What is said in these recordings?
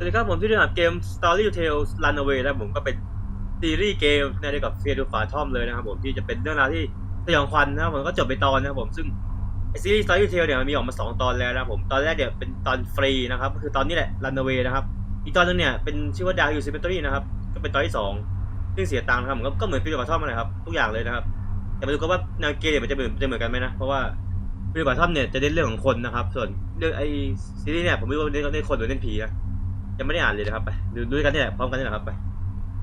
สวัสดีครับผมที่ได้อัดเกม Story Tales Runaway นะผมก็เป็นซีรีส์เกมในเดียวกับเฟียร์ดูฝาท่อมเลยนะครับผมที่จะเป็นเรื่องราวที่สยองขวัญนะครับผมก็จบไปตอนนะครับผมซึ่งซีรีส์ Story Tales เนี่ยมันมีออกมาสองตอนแล้วนะครับผมตอนแรกเนี่ยเป็นตอนฟรีนะครับก็คือตอนนี้แหละ Runaway นะครับอีกตอนนึงเนี่ยเป็นชื่อว่า Dark Cemetery นะครับก็เป็นตอนที่สองซึ่งเสียตังค์นะครับผมก็เหมือนฟีร์ดูฝาท่อมเลยครับทุกอย่างเลยนะครับแต่มาดูกันว่าแนวเกมเนี่ยมันจะเหมือนจะเหมือนกันไหมนะเพราะว่าฟีร์ดูฝาท่อมเนี่ยจะเน้นเรื่องของคนนะครับส่วนเรื่องไอซีรีส์เนี่ยผมไม่รู้ว่าเน้นเน้นคนหรือเน้นผีนะ ยังไม่ได้อ่านเลยนะครับไปดูด้วยกันนี่แหละพร้อมกันนี่แหละครับไป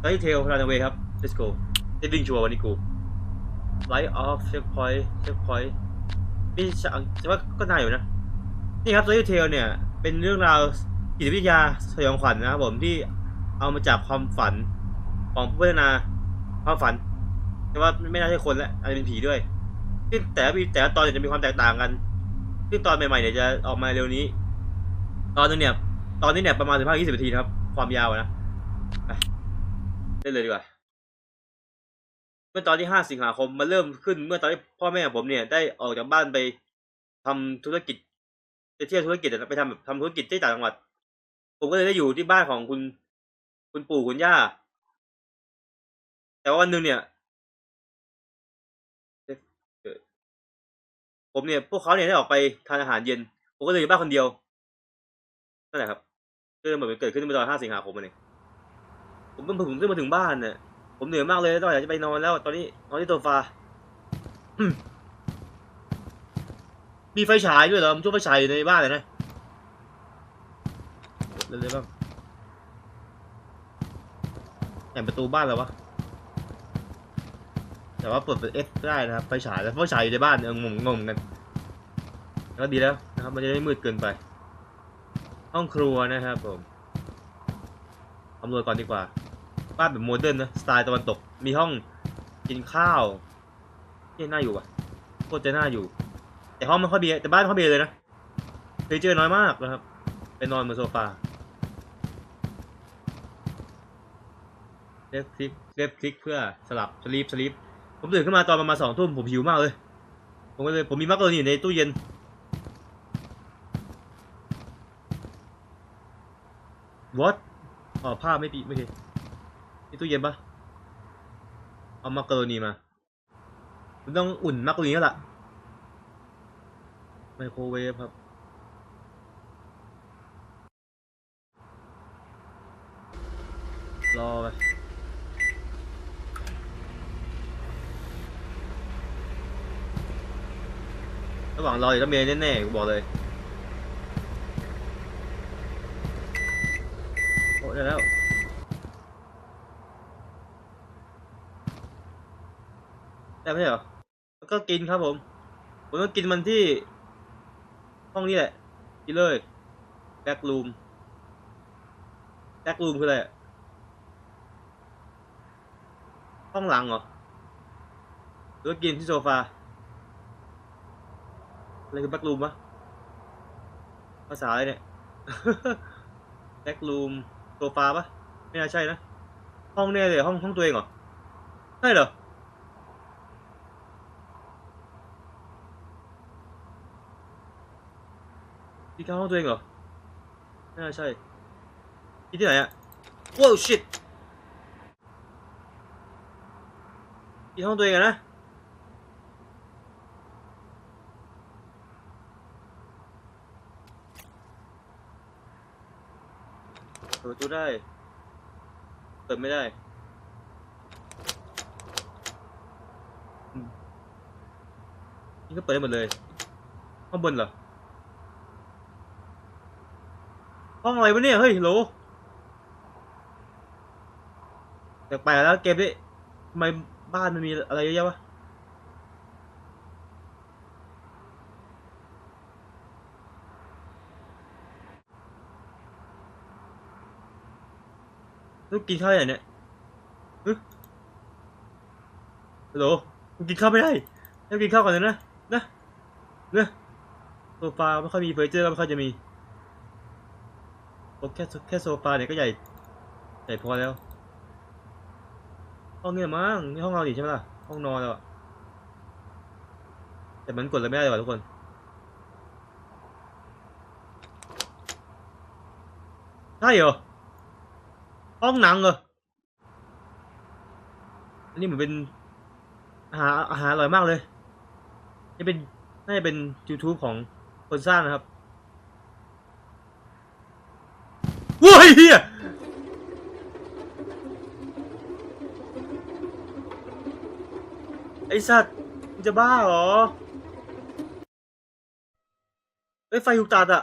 ไลท์เทลรันเวย์ครับ let's go จะวิ่งชัวร์วันนี้กู light off checkpoint checkpoint นี่ฉันว่าก็น่าอยู่นะ นี่ครับไลท์เทลเนี่ย เป็นเรื่องราวจิตวิทยาสยองขวัญนะครับผมที่เอามาจากความฝันของผู้พัฒนาความฝันแต่ว่าไม่น่าใช่คนแล้วอาจจะเป็นผีด้วยซึ่งแต่ละแต่ละตอนจะมีความแตกต่างกันซึ่งตอนใหม่ๆเนี่ยจะออกมาเร็วนี้ ตอนนึงเนี่ย ตอนนี้เนี่ยประมาณสิบห้ายี่สิบนาทีนะครับ ความยาวนะไปได้เลยดีกว่า เมื่อตอนที่ห้าสิงหาคมมันเริ่มขึ้นเมื่อตอนที่พ่อแม่ผมเนี่ยได้ออกจากบ้านไปทำธุรกิจไปเที่ยวธุรกิจไปทำแบบทำธุรกิจที่ต่างจังหวัด ผมก็เลยได้อยู่ที่บ้านของคุณ คุณปู่คุณย่า แต่ว่าวันหนึ่งเนี่ยผมเนี่ยพวกเขาเนี่ยได้ออกไปทานอาหารเย็น ผมก็เลยอยู่บ้านคนเดียวนั่นแหละครับ เรื่องเหมือนเกิดขึ้นเมื่อตอนห้าสิงหาคมเองผมเพิ่งผมเพิ่งมาถึงบ้านเนี่ยผมเหนื่อยมากเลยต้องอยากจะไปนอนแล้ว ตอนนี้นอนที่โซฟามีไฟฉายด้วยเหรอผมช่วยไฟฉายอยู่ในบ้านเลยนะเร็วๆบ้างแอบประตูบ้านแล้ววะแต่ว่าเปิดเป็นเอฟได้นะครับไฟฉายแล้วไฟฉายอยู่ในบ้านเอองงงงกันก็ดีแล้วนะครับมันจะได้มืดเกินไป ห้องครัวนะครับผมคำนวณก่อนดีกว่าบ้านแบบโมเดิร์นนะสไตล์ตะวันตกมีห้องกินข้าวที่น่าอยู่อะโคตรจะน่าอยู่ แต่ห้องไม่ค่อยเบียแต่บ้านไม่ค่อยเบียเลยนะเคยเจอร์น้อยมากนะครับไปนอนบนโซฟาเล็บคลิกเล็บคลิกเพื่อสลับสลีปสลีปผมตื่นขึ้นมาตอนประมาณสองทุ่มผมหิวมากเลย ผมก็เลยผมมีมักกะโรนีอยู่ในตู้เย็น what อ๋อผ้าไม่ปีไม่เคนี่ตู้เย็นปะเอามักกะโรนีมามันต้องอุ่นมักกะโรนีแล้วล่ะไมโครเวฟครับรอไประหว่างรออยู่ต้องมีอะไรแน่ๆกูบอกเลย โอ้ ได้แล้วได้ไหมเหรอแล้วก็กินครับผม ผมต้องกินมันที่ ห้องนี้แหละ กินเลยแบ็กรูมแบ็กรูมคืออะไร ห้องหลังเหรอ หรือกินที่โซฟา อะไรคือแบ็กรูมวะ ภาษาอะไรเนี่ย แบ็กรูม โซฟาปะไม่น่าใช่นะ ห้องเนี่ยเลยห้องห้องตัวเองเหรอ ใช่เหรอ ที่เข้าห้องตัวเองเหรอ ไม่น่าใช่ที่ที่ไหนอะว้าว shit ที่ห้องตัวเองอะนะ ปิดประตูได้ เปิดไม่ได้อืมนี่ก็เปิดได้หมดเลย ข้างบนเหรอ ห้องอะไรวะเนี่ย เฮ้ยโหลแปลกๆแล้วเกมนี้ทำไมบ้านมันมีอะไรเยอะแยะวะ ลูกกินข้าวอย่างเนี้ยฮัลโหลมึงกินข้าวไม่ได้ต้องกินข้าวก่อนนะ นะเนอะโซฟาไม่ค่อยมีเฟอร์เจอร์ก็ไม่ค่อยจะมีโอแค่แค่โซฟาเนี่ยก็ใหญ่ ใหญ่พอแล้ว ห้องเนี้มั้งนี่ห้องเราดิใช่ไหมล่ะ ห้องนอนเราอะแต่มันกดอะไรไม่ได้เลยว่ะทุกคนใช่เหรอ ห้องหนังเหรอ อันนี้เหมือนเป็นอาหารอาหารอร่อยมากเลย นี่เป็นน่าจะเป็น YouTube ของคนสร้างนะครับว้ายเฮียไอสัตว์จะบ้าเหรอไอไฟถูกตัดอะ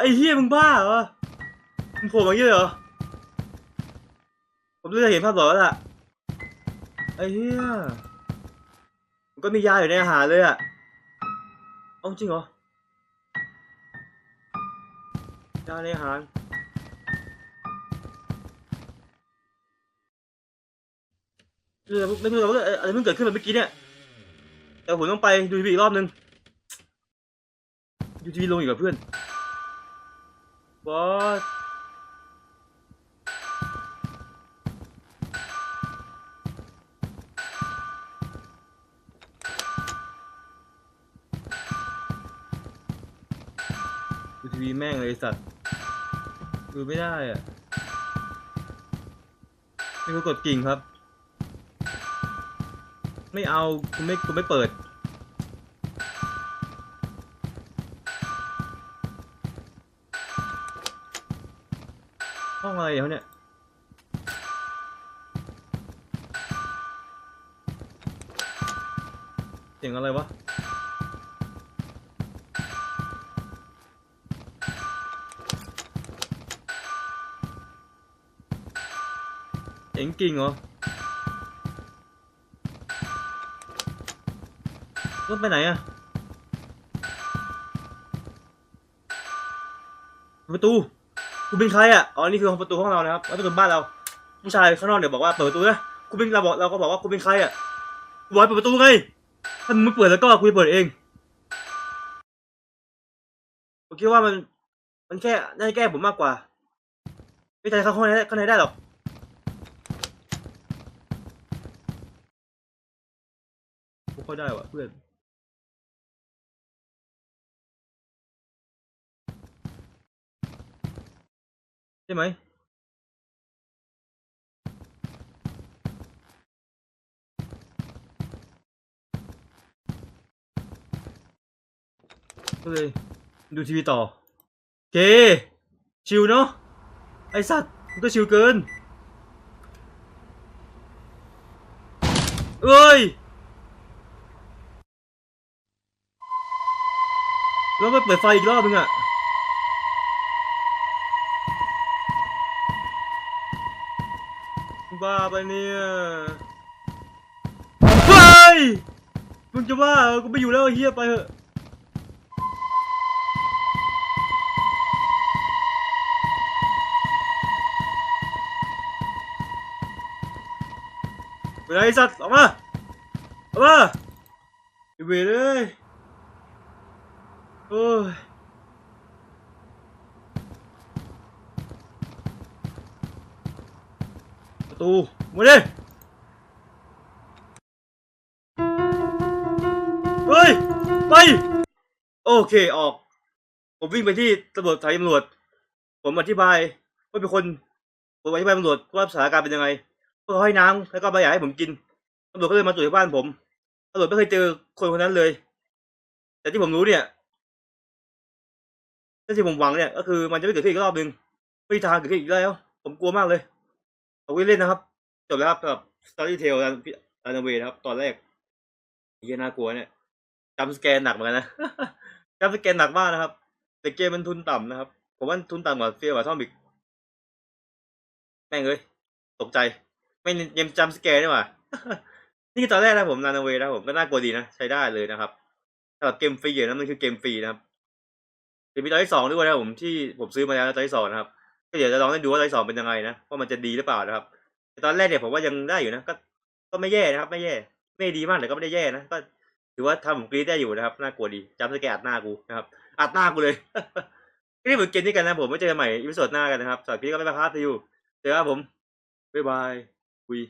ไอ้เฮียมึงบ้าเหรอมึงโผล่มาเยอะเหรอ ผมเริ่มจะเห็นภาพหลอนแล้วล่ะ ไอ้เหี้ยมันก็มียาอยู่ในอาหารเลยอะเอาจริงเหรอ ยาในอาหารเออไม่รู้ว่าอะไรเพิ่งเกิดขึ้นเมื่อกี้เนี่ยแต่ผมต้องไปดูทีวีอีกรอบนึงดูทีวีลงอีกกับเพื่อน บอสดูทีวีแม่งเลยสัตว์ ดูไม่ได้อะไม่รู้กดกิ่งครับ ไม่เอาคุณไม่คุณไม่เปิด องอะไรเขาเนี่ยเสียงอะไรวะเอ็งกิ่งเหรอรถไปไหนอะประตู คุณเป็นใครอะ อ๋อ นี่คือประตูห้องเรานะครับแล้วประตูบ้านเรา ผู้ชายข้างนอกเดี๋ยวบอกว่าเปิดประตูนะคุณเป็นเราบอกเราก็บอกว่าคุณเป็นใครอะคุณบอกให้เปิดประตูไง ถ้ามึงไม่เปิดแล้วก็กูจะเปิดเองผมคิดว่ามัน มันแค่น่าจะแก้ผมมากกว่า ไม่ใช่เข้าข้างในได้ข้างในได้หรอกกูเข้าได้ว่ะเพื่อน ช่ไหมก็เลยดูทีวีต่อเคชิลเนาะ ไอสัตว์มันก็ชิลเกิน เอ้ย แล้วมาเปิดไฟอีกรอบนึงอะ บ้าไปะเนี่ยเฮ้ยมึงจะบ้ากูไม่อยู่แล้วเฮียไปเถอะไปไหนไอ้สัตว์ออกมาออกมาไอ้เวรเลยโอ้ยประ ตูมาดิเฮ้ย ไป โอเคออก ผมวิ่งไปที่ตำรวจสานีตำรวจ ผมอธิบายว่าเป็นคนผมอธิบายตำรวจว่าสถานการณ์เป็นยังไงเพื่อให้น้ำแล้วก็ใบหยาให้ผมกินตำรวจก็เลยมาตรวจที่บ้านผมตำรวจไม่เคยเจอคนคนนั้นเลย แต่ที่ผมรู้เนี่ยที่ผมหวังเนี่ย ก็คือมันจะไม่เกิดขึ้นอีกรอบหนึ่งไม่มีทางเกิดขึ้นอีกแล้ว ผมกลัวมากเลย เอาไว้เล่นนะครับ จบแล้วครับสำหรับ Story Tale รันเวนะครับ ตอนแรกเฮียน่ากลัวเนี่ยจำสแกนหนักเหมือนกันนะจำสแกนหนักมากนะครับ แต่เกมมันทุนต่ำนะครับ ผมว่าทุนต่ำกว่าเฟียร์กว่าทอมอีกแม่งเลยตกใจ ไม่เยังจำสแกนนี่หว่านี่ตอนแรกนะผมรันเวนะผมก็น่ากลัวดีนะ ใช้ได้เลยนะครับสำหรับเกมฟรีอย่างนั้นมันคือเกมฟรีนะครับเดี๋ยวมีตอนที่สองด้วยนะผมที่ผมซื้อมาแล้วตอนที่สองนะครับ ก็เดี๋ยวจะลองได้ดูว่าตรสองเป็นยังไงนะว่ามันจะดีหรือเปล่านะครับตอนแรกเนี่ยผมว่ายังได้อยู่นะก็ก็ไม่แย่นะครับ ไม่แย่ ไม่ดีมากแต่ก็ไม่ได้แย่นะก็ถือว่าทำผมกรี๊ดได้อยู่นะครับน่ากลัวดีจำสแกอัดหน้ากูนะครับอัดหน้ากูเลยนี่เหมือนเกมนี้กันนะผมไว้เจอใหม่อีพิโซดหน้ากันนะครับสำหรับคลิปนี้ก็ไม่ไปพลาดไปอยู่เจอกันครับผมบ๊ายบายคุย